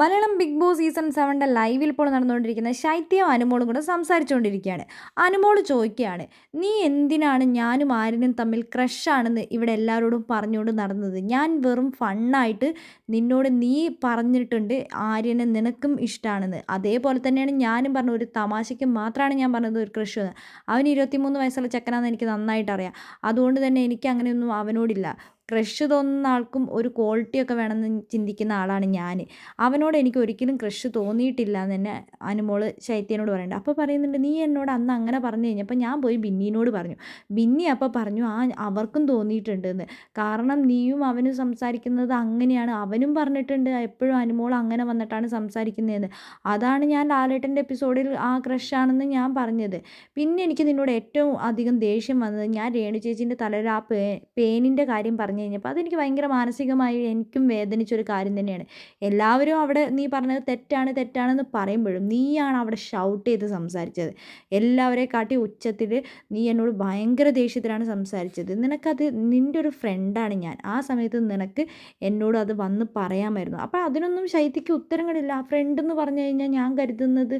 Malayalam Big Boss season സെവന്റെ ലൈവിൽ ഇപ്പോൾ നടന്നുകൊണ്ടിരിക്കുന്ന ശൈത്യം അനുമോളും കൂടെ സംസാരിച്ചുകൊണ്ടിരിക്കുകയാണ്. അനുമോൾ ചോദിക്കുകയാണ് നീ എന്തിനാണ് ഞാനും ആര്യനും തമ്മിൽ ക്രഷാണെന്ന് ഇവിടെ എല്ലാവരോടും പറഞ്ഞുകൊണ്ട് നടന്നത്? ഞാൻ വെറും ഫണ്ണായിട്ട് നിന്നോട് നീ പറഞ്ഞിട്ടുണ്ട് ആര്യനെ നിനക്കും ഇഷ്ടമാണെന്ന് അതേപോലെ തന്നെയാണ് ഞാനും പറഞ്ഞ ഒരു തമാശയ്ക്ക് മാത്രമാണ് ഞാൻ പറഞ്ഞത് ഒരു ക്രഷ് എന്ന്. അവൻ ഇരുപത്തിമൂന്ന് വയസ്സുള്ള ചെക്കനാണെന്ന് എനിക്ക് നന്നായിട്ട് അറിയാം അതുകൊണ്ട് തന്നെ എനിക്ക് അങ്ങനെയൊന്നും അവനോടില്ല. ക്രഷ് തോന്നുന്ന ആൾക്കും ഒരു ക്വാളിറ്റിയൊക്കെ വേണമെന്ന് ചിന്തിക്കുന്ന ആളാണ് ഞാൻ അവനോട് എനിക്ക് ഒരിക്കലും ക്രഷ് തോന്നിയിട്ടില്ല എന്ന് തന്നെ അനുമോൾ ശൈത്യനോട് പറയുന്നുണ്ട് അപ്പോൾ പറയുന്നുണ്ട് നീ എന്നോട് അന്ന് അങ്ങനെ പറഞ്ഞു കഴിഞ്ഞപ്പോൾ ഞാൻ പോയി ബിന്നിനോട് പറഞ്ഞു. ബിന്നി അപ്പോൾ പറഞ്ഞു ആ അവർക്കും തോന്നിയിട്ടുണ്ട് എന്ന് കാരണം നീയും അവനും സംസാരിക്കുന്നത് അങ്ങനെയാണ്. അവനും പറഞ്ഞിട്ടുണ്ട് എപ്പോഴും അനുമോൾ അങ്ങനെ വന്നിട്ടാണ് സംസാരിക്കുന്നതെന്ന്. അതാണ് ഞാൻ ലാലേട്ടന്റെ എപ്പിസോഡിൽ ആ ക്രഷാണെന്ന് ഞാൻ പറഞ്ഞത്. പിന്നെ എനിക്ക് നിന്നോട് ഏറ്റവും അധികം ദേഷ്യം വന്നത് ഞാൻ രേണു ചേച്ചീന്റെ തലയിൽ ആ പേ പേനിന്റെ കാര്യം പറഞ്ഞു കഴിഞ്ഞപ്പോൾ അതെനിക്ക് ഭയങ്കര മാനസികമായി എനിക്കും വേദനിച്ചൊരു കാര്യം തന്നെയാണ്. എല്ലാവരും അവിടെ നീ പറഞ്ഞത് തെറ്റാണ് തെറ്റാണെന്ന് പറയുമ്പോഴും നീയാണ് അവിടെ ഷൗട്ട് ചെയ്ത് സംസാരിച്ചത്. എല്ലാവരെ കാട്ടി ഉച്ചത്തിൽ നീ എന്നോട് ഭയങ്കര ദേഷ്യത്തിലാണ് സംസാരിച്ചത്. നിനക്കത് നിന്റെ ഒരു ഫ്രണ്ടാണ് ഞാൻ. ആ സമയത്ത് നിനക്ക് എന്നോട് അത് വന്ന് പറയാമായിരുന്നു. അപ്പോൾ അതിനൊന്നും ശൈത്യക്ക് ഉത്തരങ്ങളില്ല. ഫ്രണ്ട് എന്ന് പറഞ്ഞു കഴിഞ്ഞാൽ ഞാൻ കരുതുന്നത്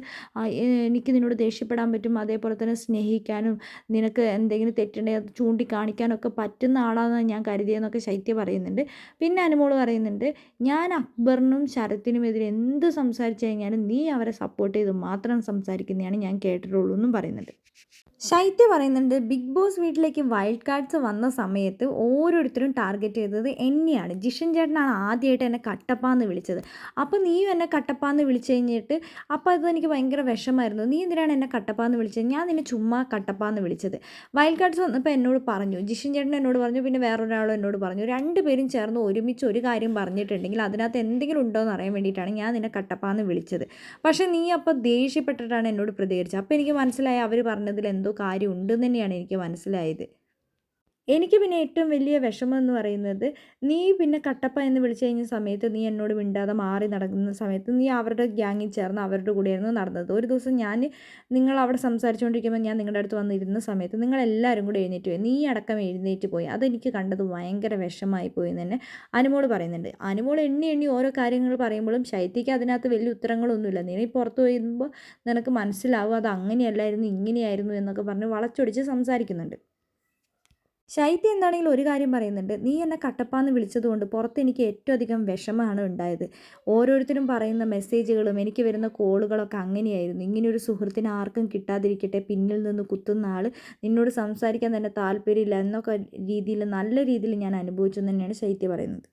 എനിക്ക് നിന്നോട് ദേഷ്യപ്പെടാൻ പറ്റും അതേപോലെ തന്നെ സ്നേഹിക്കാനും നിനക്ക് എന്തെങ്കിലും തെറ്റുണ്ടെങ്കിൽ ചൂണ്ടിക്കാണിക്കാനൊക്കെ പറ്റുന്ന ആളാണെന്ന് ഞാൻ കരുതിയെന്നൊക്കെ ശൈത്യ പറയുന്നുണ്ട്. പിന്നെ അനുമോൾ പറയുന്നുണ്ട് ഞാൻ അക്ബറിനും ശരത്തിനും എതിരെ എന്ത് സംസാരിച്ചു കഴിഞ്ഞാലും നീ അവരെ സപ്പോർട്ട് ചെയ്ത് മാത്രം സംസാരിക്കുന്നതാണ് ഞാൻ കേട്ടിട്ടുള്ളൂ എന്നും പറയുന്നുണ്ട്. ശൈത്യ പറയുന്നുണ്ട് ബിഗ് ബോസ് വീട്ടിലേക്ക് വൈൽഡ് കാർഡ്സ് വന്ന സമയത്ത് ഓരോരുത്തരും ടാർഗറ്റ് ചെയ്തത് എന്നെയാണ്. ജിഷൻ ചേട്ടനാണ് ആദ്യമായിട്ട് എന്നെ കട്ടപ്പാന്ന് വിളിച്ചത്. അപ്പോൾ നീയും എന്നെ കട്ടപ്പാന്ന് വിളിച്ചു കഴിഞ്ഞിട്ട് അപ്പോൾ അത് എനിക്ക് ഭയങ്കര വിഷമായിരുന്നു. നീ എന്തിനാണ് എന്നെ കട്ടപ്പാന്ന് വിളിച്ചത്? ഞാൻ നിന്നെ ചുമ്മാ കട്ടപ്പാന്ന് വിളിച്ചത്. വൈൽഡ് കാർഡ്സ് വന്നപ്പോൾ എന്നോട് പറഞ്ഞു ജിഷൻ ചേട്ടൻ എന്നോട് പറഞ്ഞു പിന്നെ വേറൊരാളും എന്നോട് പറഞ്ഞു രണ്ട് പേരും ചേർന്ന് ഒരുമിച്ച് ഒരു കാര്യം പറഞ്ഞിട്ടുണ്ടെങ്കിൽ അതിനകത്ത് എന്തെങ്കിലും ഉണ്ടോ എന്ന് അറിയാൻ വേണ്ടിയിട്ടാണ് ഞാൻ നിന്നെ കട്ടപ്പാന്ന് വിളിച്ചത്. പക്ഷേ നീ അപ്പോൾ ദേഷ്യപ്പെട്ടിട്ടാണ് എന്നോട് പ്രതികരിച്ചത്. അപ്പോൾ എനിക്ക് മനസ്സിലായി അവർ പറഞ്ഞതിൽ എന്തോ കാര്യം ഉണ്ടെന്ന് തന്നെയാണ് എനിക്ക് മനസ്സിലായത്. എനിക്ക് പിന്നെ ഏറ്റവും വലിയ വിഷമം എന്ന് പറയുന്നത് നീ പിന്നെ കട്ടപ്പ എന്ന് വിളിച്ചു കഴിഞ്ഞ സമയത്ത് നീ എന്നോട് മിണ്ടാതെ മാറി നടക്കുന്ന സമയത്ത് നീ അവരുടെ ഗ്യാങ്ങിൽ ചേർന്ന് അവരുടെ കൂടെയായിരുന്നു നടന്നത്. ഒരു ദിവസം ഞാൻ നിങ്ങൾ അവിടെ സംസാരിച്ചുകൊണ്ടിരിക്കുമ്പോൾ ഞാൻ നിങ്ങളുടെ അടുത്ത് വന്നിരുന്ന സമയത്ത് നിങ്ങൾ എല്ലാവരും കൂടെ എഴുന്നേറ്റ് പോയി. നീ അടക്കം എഴുന്നേറ്റ് പോയി. അതെനിക്ക് കണ്ടത് ഭയങ്കര വിഷമായി പോയി തന്നെ അനുമോട് പറയുന്നുണ്ട്. അനുമോൾ എണ്ണി എണ്ണി ഓരോ കാര്യങ്ങൾ പറയുമ്പോഴും ശൈത്യയ്ക്ക് അതിനകത്ത് വലിയ ഉത്തരങ്ങളൊന്നുമില്ല. നീ പുറത്ത് പോയിരുമ്പോൾ നിനക്ക് മനസ്സിലാവും അത് അങ്ങനെയല്ലായിരുന്നു ഇങ്ങനെയായിരുന്നു എന്നൊക്കെ പറഞ്ഞ് വളച്ചൊടിച്ച് സംസാരിക്കുന്നുണ്ട്. ശൈത്യ എന്താണെങ്കിൽ ഒരു കാര്യം പറയുന്നുണ്ട്. നീ എന്നെ കട്ടപ്പാന്ന് വിളിച്ചതുകൊണ്ട് പുറത്ത് എനിക്ക് ഏറ്റവും അധികം വിഷമമാണ് ഉണ്ടായത്. ഓരോരുത്തരും പറയുന്ന മെസ്സേജുകളും എനിക്ക് വരുന്ന കോളുകളൊക്കെ അങ്ങനെയായിരുന്നു. ഇങ്ങനെയൊരു സുഹൃത്തിന് ആർക്കും കിട്ടാതിരിക്കട്ടെ പിന്നിൽ നിന്ന് കുത്തുന്ന ആൾ നിന്നോട് സംസാരിക്കാൻ തന്നെ താല്പര്യമില്ല എന്നൊക്കെ രീതിയിൽ നല്ല രീതിയിൽ ഞാൻ അനുഭവിച്ചു തന്നെയാണ് ശൈത്യ പറയുന്നത്.